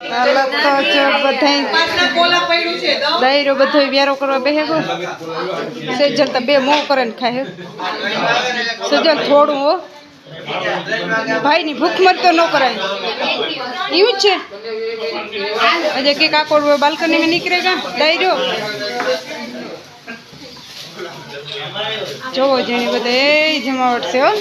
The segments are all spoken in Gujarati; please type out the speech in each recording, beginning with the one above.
હાલો તો જો બધાય. દાયરો બધો વ્યારો કરવા બેહે ગો સેજલ તો બે મોં કરે ને ખાય સેજલ થોડું હો. ભાઈ ની ભૂખ મરતો ન કરાય. એવું જ છે. આજે કે કાકોડ બાલ્કની માં નીકળેગા દાયરો. જોવો જેની બધા એ જમાવટ છે હો.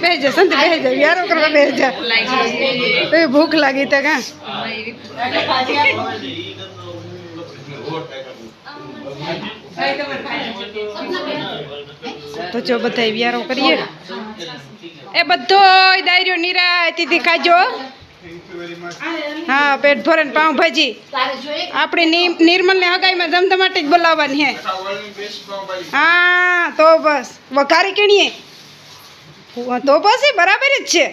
બે જા સંત બે જા વ્યારો કરવા બે જા એ ભૂખ લાગી તો કા? તો જો બધા વ્યારો કરીએ. એ બધો દાયરો નિરાતીથી ખાજો. હા પેટ ભરે ને પાઉંભાજી આપણી નિર્મલ ને હગાઈમાં ધમધમાટી જ બોલાવવાની હે. હા તો બસ. વઘારી કેણીએ? તો પછી બરાબર જ છે.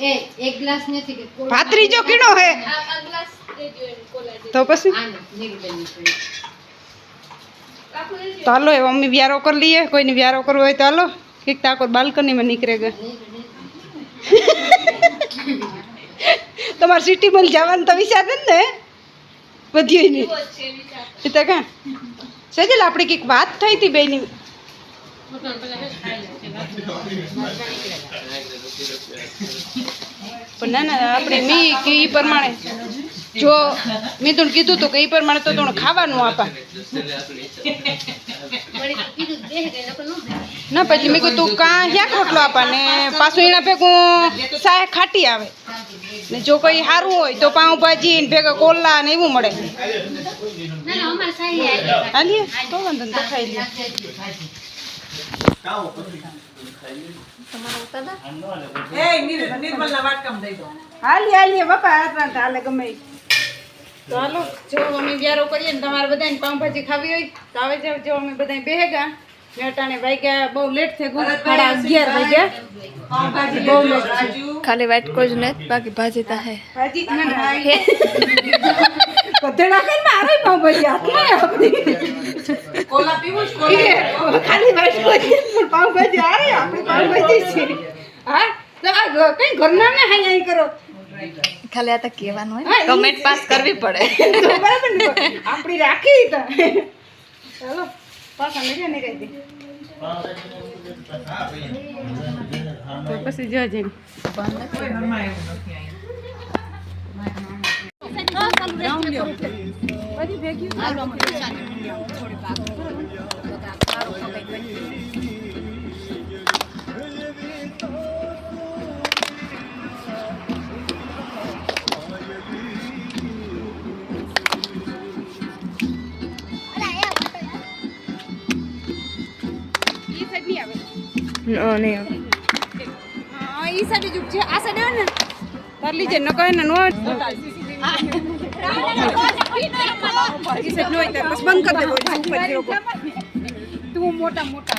એ એક ગ્લાસ નથી કે કોલા- ભાત્રીજો કીણો હે. તો પછી. તો હાલો એ મમ્મી વ્યારો કરી લઈએ. કોઈને વ્યારો કરવો હોય તો હાલો. કીક તાકોર બાલ્કનીમાં નીકળે ગયા તમારે સિટીમાં જવાનું તો વિચાર ને? વધ્યું નહીં. એ તો કાં? સજલ આપણી કંઈક વાત થઈ હતી બેની પણ ના ના આપણે મી કે એ પ્રમાણે. જો મેં તને કીધું હતું કે એ પ્રમાણે તો તને ખાવાનું આપા. તો ન પછી મેં કીધું તું કાં ક્યાંક રોટલો આપા ને પાછું એના ભેગું સાય ખાટી આવે. ને જો કોઈ સારું હોય તો પાઉંભાજી ને ભેગા કોલ્લા ને એવું મળે. ના ના અમારે સાહી આવી. હાલીએ? તો વાંધો નહીં તો ખાઈ લઈએ હાલી હાલીએ બાપા હાથ હાલે ગમે હાલો જો અમે વ્યારો કરીએ ને તમારે બધાને પાઉંભાજી ખાવી હોય તો આવે જાવ જો અમે બધા બેહેગા. ખાલી વાટકો જ ને બાકી ભાજી તા હે. ખાલી વાઈટ આ તો કહેવાનું હોય કમેન્ટ પાસ કરવી પડે. આપણી રાખી ચાલો. પાછા જજે પછી જો નહીં. ઈ સાઈડ જ છે. આ સાઈડ આવે ને તાર લીજે ન કહે ને નો ઈ સાઈડ નો હોય તો બસ બંધ કરી દેવો તું મોટા મોટા.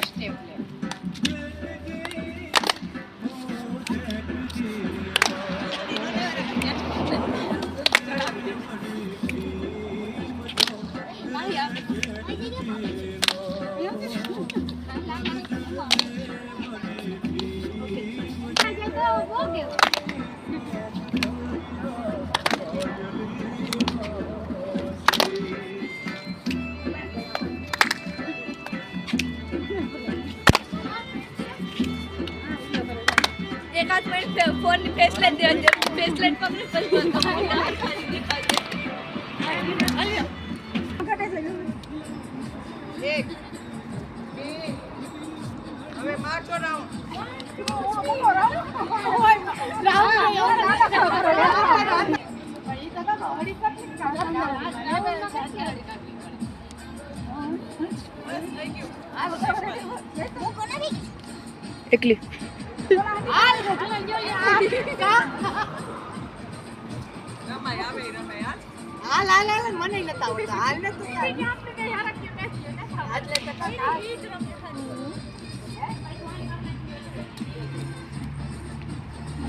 एकाच वेळेस फ़ोन फेसलेट देऊन एक हमें मार तो छोड़ रहा हूँ એકલી. હાલ હાલ મને નતા આવડતા.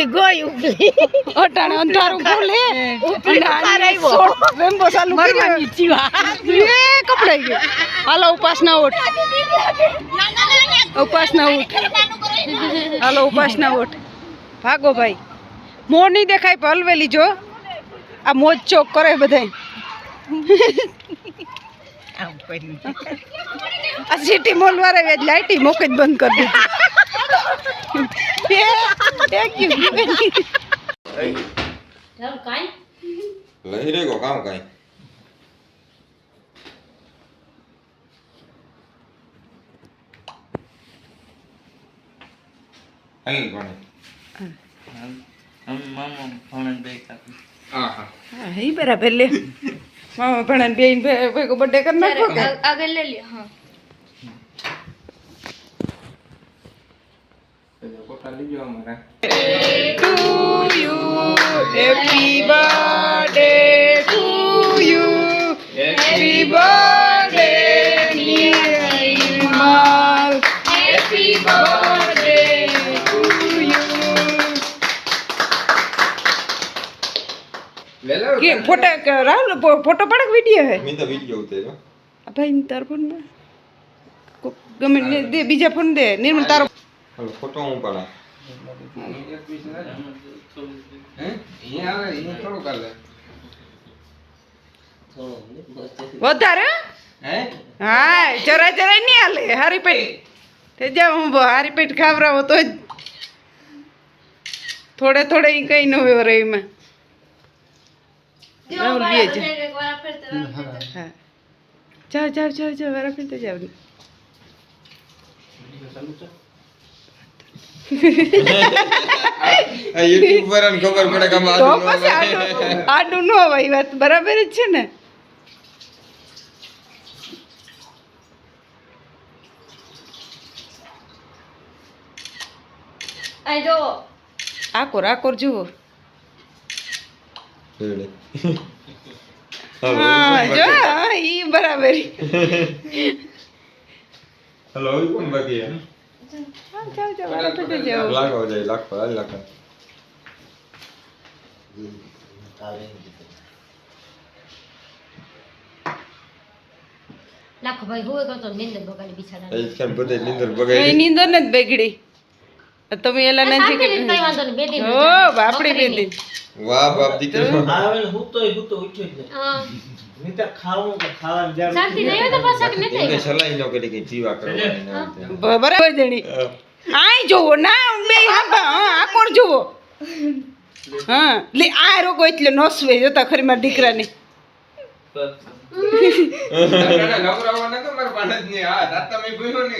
ઉપલી ગઈ ઉપલી. અટાણે અંધારું ભૂલે ઉપલી શોર્ટ રેમ્બો ચાલુ જીવા. એ કપડાઈ ગયો. હાલો ઉપાસના ઓઠ. ઉપાસના ઉઠ હાલો ઉપાસના ઓઠ. ભાગો ભાઈ. મોર નહીં દેખાય પણ હલવેલી જો. આ મોજ ચોક કરે બધાય. આ સિટી મોલ વાળા લાઇટી મોકે જ બંધ કરી દીધી. ગો કામ કઈ અહીં કોને હા હા હા એ બરાબર લે મામા ભણાને બેન ભેગો બર્થડે કરી નાખો આગળ લઈ લ્યો હા ફોટા લીજો અમારા to you happy birthday to you happy birthday Nirmal happy birthday to you કે ફોટા રાહુલ ફોટો પડક વીડિયો હે મેં તો વિડિયો ઉતાર્યો આ ભાઈ તાર ફોન ગમે દે બીજા ફોન દે નિર્મલ તારો હાલો ફોટો હું પાડા હે અહીંયા આવે અહીંયા થોડું કાલે વધારે હે હા જરા જરા નહીં હાલે હારી પેટ તે જાવ હું બો હારી પેટ ખાવરાવો તો જ થોડે થોડે ઈ કઈ ન હોય રે એમાં રાહુલ બે જ હા જાઓ જાઓ જાઓ જાઓ વારા ફેરતે જાઓ આ યુટ્યુબ પર ખબર પડે કે આમાં તો આદુ ન પછી આવે. આડું આડું ન હોય વાત. બરાબર જ છે ને? આ જો. આકોર આકોર જુઓ. હા જો ઈ બરાબર. હલો કોણ બાકી જાઓ જાઓ વારા ફેરતે જાઓ લાગો જાય લાખો હાલ લાખો લાખો ભાઈ હોય તો નિંદર બગાડી બિચારા એ કેમ બધે નીંદર એ બગાડી નીંદર ને જ બગડી. તમે એલા નથી કે વાંધો નહીં બે દિન ઓ બાપડી બેદી વાહ બાપ દીકરો હા નીતા ખાવું કે ખાવાનું જરૂર શાંતિ નહીં હોય તો પાછા કે નથી એમને આવ્યા? નો કરી કે જીવા કરવાની. બરાબર જણી આય જોવો ના બે હા હા આ કોણ જોવો હા લે આ રોગો એટલે નસવે જોતા ખરી મારા દીકરાને.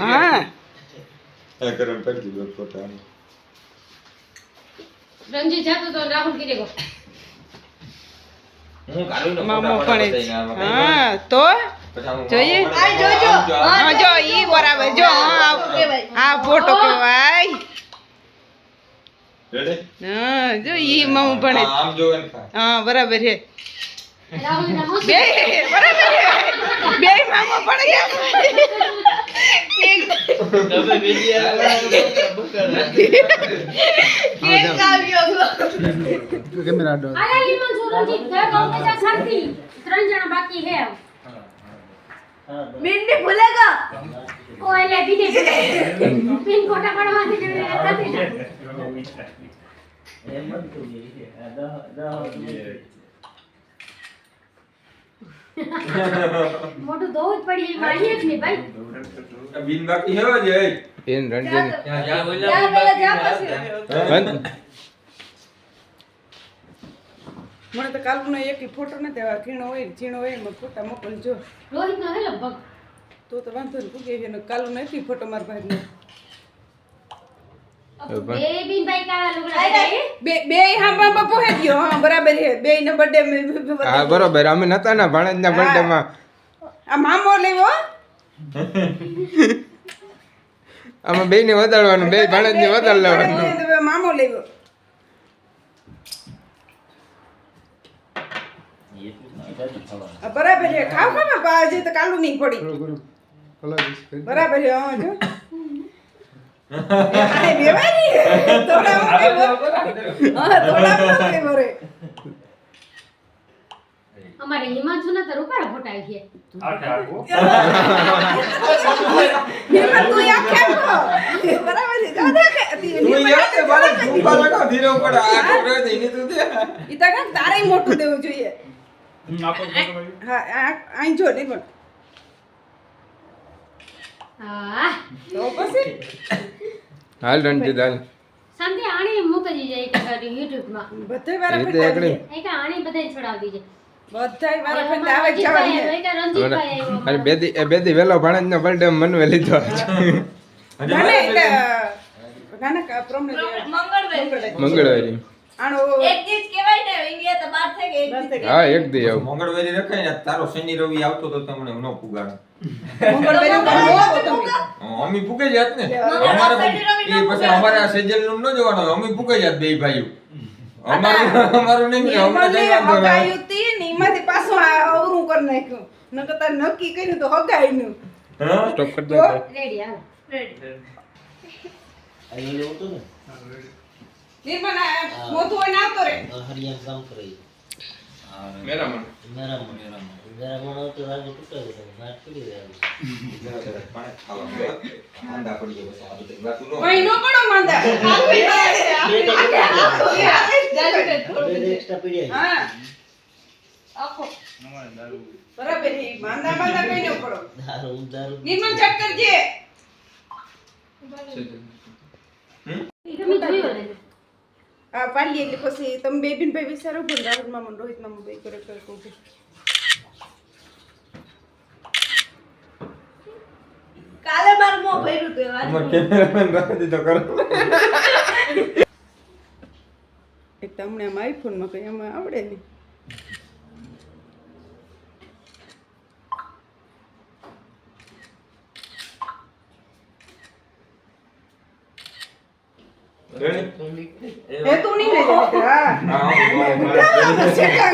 હા. કરમ પડી ગયો ફોટા. રણજીત જાતો તો રાહુલ કીધે ગો. હું કાઢું ને મામો પણ હા તો? જોઈએ? આ જો, આમ જો, આમ હા જો. ઈ બરાબર. જો હા આ ફોટો કહેવાય Ready? હા જો ઈ મામું આમ જોવે હા બરાબર છે. બે બરાબર બે બરાબર છે. તમે બીજી આવ્યો કેમેરા ડો અરે લીમન જોરોજી તે કહું કે સરથી ત્રણ જણા બાકી હે મિન્ડી ભૂલેગા ઓય લે બીજે પિન કોટા પડવાથી જઈને નથી એમ મત તો જે દહ દહ મોટું દોવું જ પડી માની જ નહીં ભાઈ બિન બાકી હેવો જ એ. જા પેલા જા પછી મને તો કાલનો એક ફોટો ન દેવા ખીણો હોય ને ઝીણો હોય મને ફોટા મોકલજો. રોહિત નો હે લગભગ? તો તો વાંધો નહીં પૂગે છે. ને કાલનો એક ફોટો મારા બિન ભાઈ. હા હા ને બર્થડે હા બરોબર. અમે નતા ને ભાણેજના birthday માં. આ મામો લેવો આમાં બે ને વધારવાનું બે ભાણેજ ને વધાર લેવાનું મામો લેવો. બરાબર છે. ખાવ ખાવ પાજી તો કાલુ નહીં પડી. બરાબર છે હા જો. આને બેવાની થોડા થોડા અમારે હિમાંશુ ના તરુ પર બરાબર છે. દાદા કે તું યાર તે બાળક ઝુંપા લગાવ ધીરે ઉપર આ છોકરો છે એની તું દે. ઈ તો કાંઈક તારેય મોટું દેવું જોઈએ. હા જો નિર્મલ હા. પછી? હાલ રણજીત હાલ. શાંતિ આણી મૂકી દીધી એક યુટ્યુબમાં બધે વારા. એક આણી બધાય છોડાવી દીધી બેદી એ બેદી વેલો બર્થડે મનવે લીધો ના, ના, ના, ના. મંગળવાર. ને હા એક દી આવું. મંગળવારી રખાય ને તારો શનિ રવિ આવતો તો તમને ન પુગાડે. અમી પુગે જાત ને. અમારે એ પછી અમારે આ સેજલનું ન જોવાનું અમી પુગે જાત બે ભાઈઓ. અમારું અમારું નહીં. હગાયું તી ને એમાંથી પાછું આ અવરું કરી નાખ્યું. નકર તારે નક્કી કર્યું તો હગાયનું હા? સ્ટોપ કરી તો? દો રેડી હાલો. અહીં લેવું તો ને? નિર્મલા આ હોય ને તો રે હરિયાણ કામ કરે મેરામણ. રાજુ છે, વાત કરી રહ્યા જરા જરા પાણી ખાવાનું. માંદા પડી ગયા પછી આ બધી વાતું ન ઓય નો પડો માંદા બરાબર કઈ ન પડો. દારૂ દારૂ નિર્મલ ચેક કરજે. તમે જોયું. પાલી એટલે પછી તમે બે બેન ભાઈ વિચારો પણ રાહુલ મામા રોહિત મામા બે કરે કરે કહું છું. કાલે મારું મોં ભર્યું વાત અમારે કેમેરામેન રાખી દીધો કરો એક તો આમ આઈફોનમાં કઈ એમાં આવડે નહીં. એ તું નહીં લઈ હા. હા, છે હા.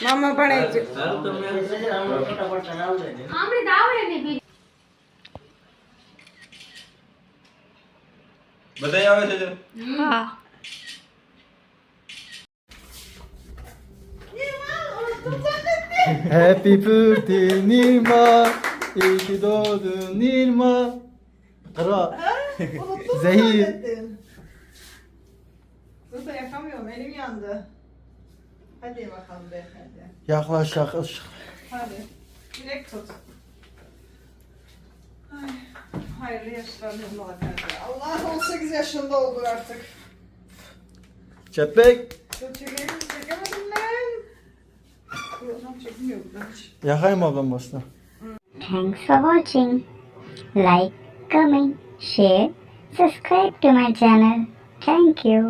મામા ભણે છે. દારૂ તો મેં હમણાં Happy birthday Nirma. İyi ki doğdun Nirma. Kara. Zehir. Nasıl yakamıyorum elim yandı. Hadi bakalım be hadi. Yaklaş yaklaş. Hadi. Direkt tut. Ay, hayırlı yaşlar Nurmal Efendi. Allah 18 yaşında olur artık. Çetbek. Çekemedim, çekemedim ben. Yakayım başına. Thanks for watching. Like, comment, share, subscribe to my channel. Thank you.